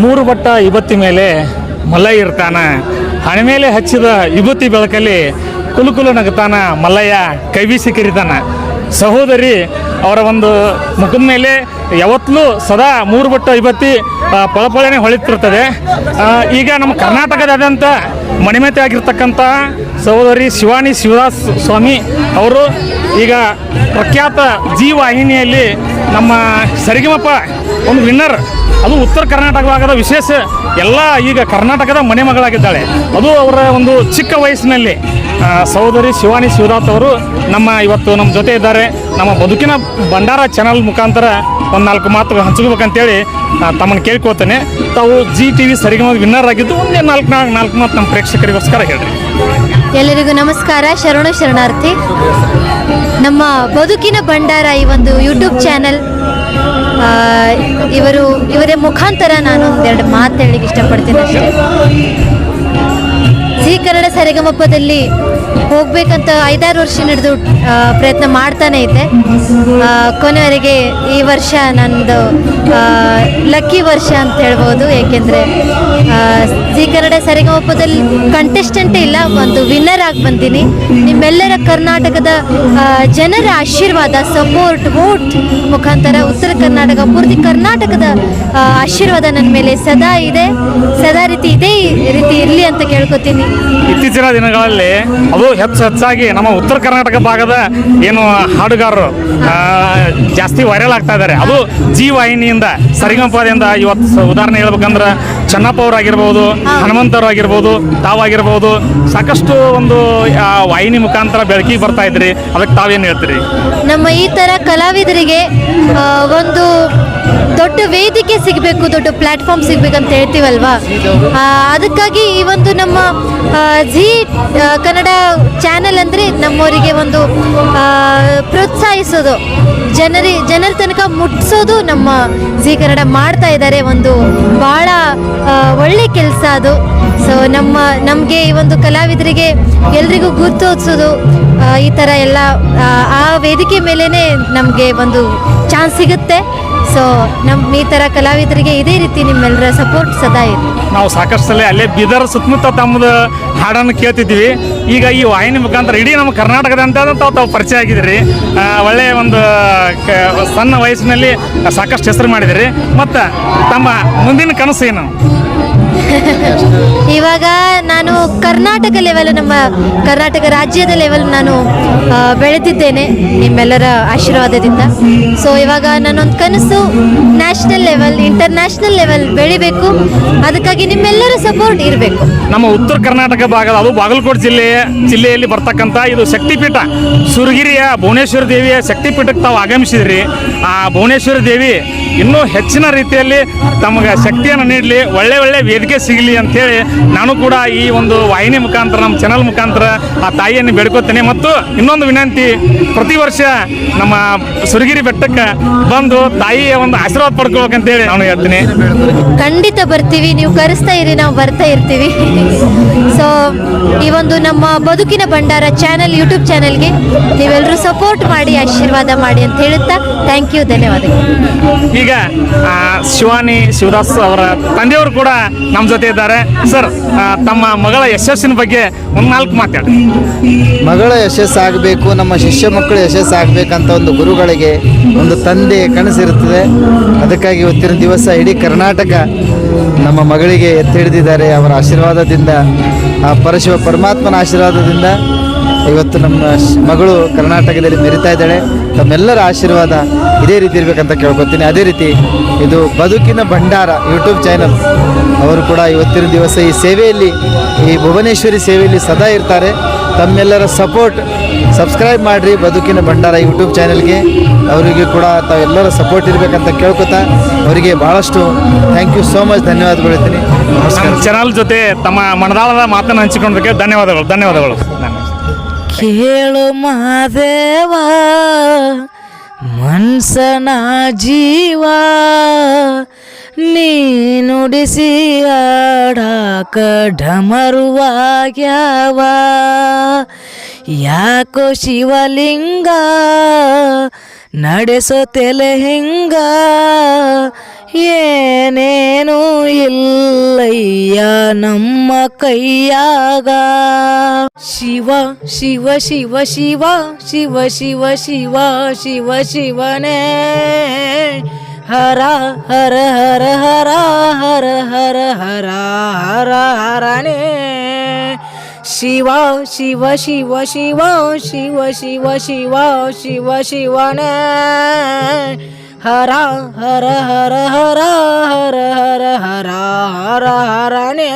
ಮೂರು ಬಟ್ಟ ಇವತ್ತಿ ಮೇಲೆ ಮಲ್ಲಯ್ಯ ಇರ್ತಾನ. ಹಣೆ ಮೇಲೆ ಹಚ್ಚಿದ ವಿಭೂತಿ ಬೆಳಕಲ್ಲಿ ಕುಲುಕುಲು ನಗತಾನ ಮಲ್ಲಯ್ಯ ಕೈ ಬೀಸಿ ಕರಿತಾನ ಸಹೋದರಿ ಅವರ ಒಂದು ಮುಖದ ಮೇಲೆ ಯಾವತ್ತಲೂ ಸದಾ ಮೂರು ಬಟ್ಟ ಆ, ಪಳಪಳನೆ ಹೊಳಿತಿರ್ತದೆ. ಈಗ ನಮ್ಮ ಕರ್ನಾಟಕದಾದ್ಯಂತ ಮಣಿಮತೆ ಆಗಿರ್ತಕ್ಕಂಥ ಸಹೋದರಿ ಶಿವಾನಿ ಶಿವದಾಸ್ ಸ್ವಾಮಿ ಅವರು ಈಗ ಪ್ರಖ್ಯಾತ ಜಿ ವಾಹಿನಿಯಲ್ಲಿ ನಮ್ಮ ಸರಿಗಮಪ್ಪ ಒಂದು ವಿನ್ನರ್ ಅದು ಉತ್ತರ ಕರ್ನಾಟಕ ಭಾಗದ ವಿಶೇಷ ಎಲ್ಲ ಈಗ ಕರ್ನಾಟಕದ ಮನೆ ಮಗಳಾಗಿದ್ದಾಳೆ ಅದು ಅವರ ಒಂದು ಚಿಕ್ಕ ವಯಸ್ಸಿನಲ್ಲಿ ಸಹೋದರಿ ಶಿವಾನಿ ಶಿವದಾಸ್ ಅವರು ನಮ್ಮ ಇವತ್ತು ನಮ್ಮ ಜೊತೆ ಇದ್ದಾರೆ. ನಮ್ಮ ಬದುಕಿನ ಭಂಡಾರ ಚಾನಲ್ ಮುಖಾಂತರ ಒಂದು ನಾಲ್ಕು ಮಾತು ಹಂಚ್ಕೋಬೇಕಂತೇಳಿ ತಮ್ಮನ್ನು ಕೇಳ್ಕೊತೇನೆ ತಾವು Zee T V Sarigama winner ಆಗಿದ್ದು ಒಂದೇ ನಾಲ್ಕು ನಾಲ್ಕು ನಾಲ್ಕು ಮಾತು ನಮ್ಮ ಪ್ರೇಕ್ಷಕರಿಗೋಸ್ಕರ ಹೇಳ್ರಿ. ಎಲ್ಲರಿಗೂ ನಮಸ್ಕಾರ, ಶರಣ ಶರಣಾರ್ಥಿ. ನಮ್ಮ ಬದುಕಿನ ಭಂಡಾರ ಈ ಒಂದು ಯೂಟ್ಯೂಬ್ ಚಾನಲ್ ಇವರು ಇವರ ಮುಖಾಂತರ ನಾನು ಒಂದೆರಡು ಮಾತು ಹೇಳಿಕ್ಕೆ ಇಷ್ಟಪಡ್ತೀನಿ ಅಷ್ಟೇ. ಕನ್ನಡ ಸರಿಗಮಪ್ಪದಲ್ಲಿ ಹೋಗ್ಬೇಕಂತ ಐದಾರು ವರ್ಷ ನಡೆದು ಪ್ರಯತ್ನ ಮಾಡ್ತಾನೆ ಆ, ಕೊನೆವರೆಗೆ ಈ ವರ್ಷ ನಂದು ಲಕ್ಕಿ ವರ್ಷ ಅಂತ ಹೇಳ್ಬೋದು. ಏಕೆಂದರೆ ಜಿ ಕನ್ನಡ ಸರಿಗಮಪ್ಪದಲ್ಲಿ ಕಂಟೆಸ್ಟೆಂಟೇ ಇಲ್ಲ ಒಂದು ವಿನ್ನರ್ ಆಗಿ ಬಂದೀನಿ. ನಿಮ್ಮೆಲ್ಲರ ಕರ್ನಾಟಕದ ಜನರ ಆಶೀರ್ವಾದ ಸಪೋರ್ಟ್ ವೋಟ್ ಮುಖಾಂತರ ಉತ್ತರ ಕರ್ನಾಟಕ ಪೂರ್ತಿ ಕರ್ನಾಟಕದ ಆಶೀರ್ವಾದ ನನ್ನ ಮೇಲೆ ಸದಾ ಇದೆ. ಸದಾ ರೀತಿ ಇದೇ ರೀತಿ ಇರಲಿ ಅಂತ ಕೇಳ್ಕೊತೀನಿ. ಇತ್ತೀಚಿನ ದಿನಗಳಲ್ಲಿ ಅದು ಹೆಚ್ಚು ಹೆಚ್ಚಾಗಿ ನಮ್ಮ ಉತ್ತರ ಕರ್ನಾಟಕ ಭಾಗದ ಏನು ಹಾಡುಗಾರರು ಜಾಸ್ತಿ ವೈರಲ್ ಆಗ್ತಾ ಇದ್ದಾರೆ. ಅದು ಜಿ ವಾಹಿನಿಯಿಂದ, ಸರಿಗಮಪದಿಂದ ಇವತ್ತು ಉದಾಹರಣೆ ಹೇಳ್ಬೇಕಂದ್ರೆ ಚೆನ್ನಪ್ಪ ಅವರಾಗಿರ್ಬೋದು ಹನುಮಂತವ್ರು ಆಗಿರ್ಬೋದು ತಾವಾಗಿರ್ಬೋದು, ಸಾಕಷ್ಟು ಒಂದು ವಾಹಿನಿ ಮುಖಾಂತರ ಬೆಳಕಿಗೆ ಬರ್ತಾ ಇದ್ರಿ. ಅದಕ್ಕೆ ತಾವೇನು ಹೇಳ್ತೀರಿ? ನಮ್ಮ ಈ ಥರ ಕಲಾವಿದರಿಗೆ ಒಂದು ದೊಡ್ಡ ವೇದಿಕೆ ಸಿಗಬೇಕು, ದೊಡ್ಡ ಪ್ಲ್ಯಾಟ್ಫಾರ್ಮ್ ಸಿಗಬೇಕಂತ ಹೇಳ್ತೀವಲ್ವಾ? ಅದಕ್ಕಾಗಿ ಈ ಒಂದು ನಮ್ಮ ಜಿ ಕನ್ನಡ ಚಾನೆಲ್ ಅಂದರೆ ನಮ್ಮವರಿಗೆ ಒಂದು ಪ್ರೋತ್ಸಾಹಿಸೋದು. ಜನರಿ, ಜನರ ತನಕ ಮುಟ್ಟಿಸೋದು ನಮ್ಮ ಜಿ ಕನ್ನಡ ಮಾಡ್ತಾ ಇದ್ದಾರೆ. ಒಂದು ಭಾಳ ಕೆಲಸ ಅದು. ಸೊ ನಮ್ಮ ನಮಗೆ ಈ ಒಂದು ಕಲಾವಿದರಿಗೆ ಎಲ್ರಿಗೂ ಹೋದ್ಸೋದು ಈ ಥರ ಎಲ್ಲ ಆ, ವೇದಿಕೆ ಮೇಲೇ ನಮಗೆ ಒಂದು ಚಾನ್ಸ್ ಸಿಗುತ್ತೆ. ಸೊ ನಮ್ಮ ಈ ಥರ ಕಲಾವಿದರಿಗೆ ಇದೇ ರೀತಿ ನಿಮ್ಮೆಲ್ಲರ ಸಪೋರ್ಟ್ ಸದಾ ಇದೆ ನಾವು ಸಾಕಷ್ಟು ಸಲ ಅಲ್ಲೇ ಬೀದರ್ ಸುತ್ತಮುತ್ತ ತಮ್ಮದು ಹಾಡನ್ನು ಕೇಳ್ತಿದ್ವಿ ಈಗ ಈ ವಾಹಿನಿ ಮುಖಾಂತರ ಇಡೀ ನಮ್ಮ ಕರ್ನಾಟಕದ ತಾವು ತಾವು ಪರಿಚಯ ಆಗಿದ್ದೀರಿ. ಆ, ಒಳ್ಳೆಯ ಒಂದು ಸಣ್ಣ ವಯಸ್ಸಿನಲ್ಲಿ ಸಾಕಷ್ಟು ಹೆಸರು ಮಾಡಿದಿರಿ ಮತ್ತು ತಮ್ಮ ಮುಂದಿನ ಕನಸು ಏನು? ಇವಾಗ ನಾನು ಕರ್ನಾಟಕ ಲೆವೆಲ್ ನಮ್ಮ ಕರ್ನಾಟಕ ರಾಜ್ಯದ ಲೆವೆಲ್ ನಾನು ಬೆಳೆದಿದ್ದೇನೆ ನಿಮ್ಮೆಲ್ಲರ ಆಶೀರ್ವಾದದಿಂದ. ಸೊ ಇವಾಗ ನಾನೊಂದು ಕನಸು ನ್ಯಾಷನಲ್ ಲೆವೆಲ್ ಇಂಟರ್ನ್ಯಾಷನಲ್ ಲೆವೆಲ್ ಬೆಳಿಬೇಕು. ಅದಕ್ಕಾಗಿ ನಿಮ್ಮೆಲ್ಲರ ಸಪೋರ್ಟ್ ಇರಬೇಕು. ನಮ್ಮ ಉತ್ತರ ಕರ್ನಾಟಕ ಭಾಗದ, ಅದು ಬಾಗಲಕೋಟೆ ಜಿಲ್ಲೆಯ ಜಿಲ್ಲೆಯಲ್ಲಿ ಬರ್ತಕ್ಕಂಥ ಇದು ಶಕ್ತಿಪೀಠ. ಸುರಗಿರಿಯ ಭುವನೇಶ್ವರ ದೇವಿಯ ಶಕ್ತಿಪೀಠಕ್ಕೆ ತಾವು ಆಗಮಿಸಿದ್ರಿ. ಆ ಭುವನೇಶ್ವರ ದೇವಿ ಇನ್ನೂ ಹೆಚ್ಚಿನ ರೀತಿಯಲ್ಲಿ ತಮಗೆ ಶಕ್ತಿಯನ್ನು ನೀಡಲಿ, ಒಳ್ಳೆ ಒಳ್ಳೆ ವೇದಿಕೆ ಸಿಗಲಿ ಅಂತೇಳಿ ನಾನು ಕೂಡ ಈ ಒಂದು ವಾಹಿನಿ ಮುಖಾಂತರ ನಮ್ಮ ಚಾನಲ್ ಮುಖಾಂತರ ಆ ತಾಯಿಯನ್ನು ಬೇಡ್ಕೋತೇನೆ. ಮತ್ತು ಇನ್ನೊಂದು ವಿನಂತಿ ಪ್ರತಿ ವರ್ಷ ನಮ್ಮ ಸುರಗಿರಿ ಬೆಟ್ಟಕ್ಕೆ ಬಂದು ತಾಯಿಯ ಒಂದು ಆಶೀರ್ವಾದ ಪಡ್ಕೋಬೇಕಂತೇಳಿ ನಾನು ಹೇಳ್ತೀನಿ. ಖಂಡಿತ ಬರ್ತೀವಿ. ನೀವು ಕರೆಸ್ತಾ ಇರಿ ನಾವು ಬರ್ತಾ ಇರ್ತೀವಿ. ಸೊ ಈ ಒಂದು ನಮ್ಮ ಬದುಕಿನ ಭಂಡಾರ ಚಾನೆಲ್ ಯೂಟ್ಯೂಬ್ ಚಾನಲ್ಗೆ ನೀವೆಲ್ಲರೂ ಸಪೋರ್ಟ್ ಮಾಡಿ ಆಶೀರ್ವಾದ ಮಾಡಿ ಅಂತ ಹೇಳುತ್ತಾ ಥ್ಯಾಂಕ್ ಯು ಧನ್ಯವಾದಗಳು. ಈಗ ಶಿವಾನಿ ಶಿವದಾಸ್ ಅವರ ತಂದೆಯವರು ಕೂಡ ನಮ್ಮ ಜೊತೆ ಇದ್ದಾರೆ. ಸರ್ ತಮ್ಮ ಮಗಳ ಯಶಸ್ಸಿನ ಬಗ್ಗೆ ಒಂದು ನಾಲ್ಕು ಮಾತಾಡಿ. ಮಗಳ ಯಶಸ್ಸಾಗಬೇಕು, ನಮ್ಮ ಶಿಷ್ಯ ಮಕ್ಕಳು ಯಶಸ್ಸಾಗಬೇಕಂತ ಒಂದು ಗುರುಗಳಿಗೆ ಒಂದು ತಂದೆ ಕನಸಿರುತ್ತದೆ. ಅದಕ್ಕಾಗಿ ಇವತ್ತಿನ ದಿವಸ ಇಡೀ ಕರ್ನಾಟಕ ನಮ್ಮ ಮಗಳಿಗೆ ಎತ್ತಿ ಹಿಡಿದಿದ್ದಾರೆ ಅವರ ಆಶೀರ್ವಾದದಿಂದ, ಆ ಪರಶಿವ ಪರಮಾತ್ಮನ ಆಶೀರ್ವಾದದಿಂದ ಇವತ್ತು ನಮ್ಮ ಮಗಳು ಕರ್ನಾಟಕದಲ್ಲಿ ಮೆರಿತಾ ಇದ್ದಾಳೆ. ತಮ್ಮೆಲ್ಲರ ಆಶೀರ್ವಾದ ಇದೇ ರೀತಿ ಇರಬೇಕಂತ ಕೇಳ್ಕೊತೀನಿ ಅದೇ ರೀತಿ ಇದು ಬದುಕಿನ ಭಂಡಾರ ಯೂಟ್ಯೂಬ್ ಚಾನಲ್. ಅವರು ಕೂಡ ಇವತ್ತಿನ ದಿವಸ ಈ ಸೇವೆಯಲ್ಲಿ ಈ ಭುವನೇಶ್ವರಿ ಸೇವೆಯಲ್ಲಿ ಸದಾ ಇರ್ತಾರೆ. ತಮ್ಮೆಲ್ಲರ ಸಪೋರ್ಟ್ ಸಬ್ಸ್ಕ್ರೈಬ್ ಮಾಡಿರಿ ಬದುಕಿನ ಭಂಡಾರ ಯೂಟ್ಯೂಬ್ ಚಾನೆಲ್ಗೆ ಅವರಿಗೆ ಕೂಡ ತಾವೆಲ್ಲರ ಸಪೋರ್ಟ್ ಇರಬೇಕಂತ ಕೇಳ್ಕೊತಾ ಅವರಿಗೆ ಭಾಳಷ್ಟು ಥ್ಯಾಂಕ್ ಯು ಸೋ ಮಚ್ ಧನ್ಯವಾದಗಳು ಹೇಳ್ತೀನಿ. ನಮಸ್ಕಾರ. ಚಾನಲ್ ಜೊತೆ ತಮ್ಮ ಮನದಾಳದ ಮಾತನ್ನು ಹಂಚಿಕೊಂಡಕ್ಕೆ ಧನ್ಯವಾದಗಳು. ಧನ್ಯವಾದಗಳು. ಕೇಳು ಮಹಾದೇವ ಮನ್ಸನ ಜೀವ ನೀ ನುಡಿಸಿ ಆಡಾಕ ಢಮರುವಾಗ್ಯಾವ. ಯಾಕೋ ಶಿವಲಿಂಗ ನಡೆಸೋ ತೆಲೆ ಹಿಂಗ? ಏನೇನು ಇಲ್ಲಯ್ಯ ನಮ್ಮ ಕೈಯಾಗ. ಶಿವ ಶಿವ ಶಿವ ಶಿವ ಶಿವ ಶಿವ ಶಿವ ಶಿವ, ಶಿವನೇ. हरा हर हर हरा हर हर हरा हरा हराने शिवा शिव शिव शिव शिव शिव शिव शिव शिवन हरा हर हर हरा हर हर हरा हर हराने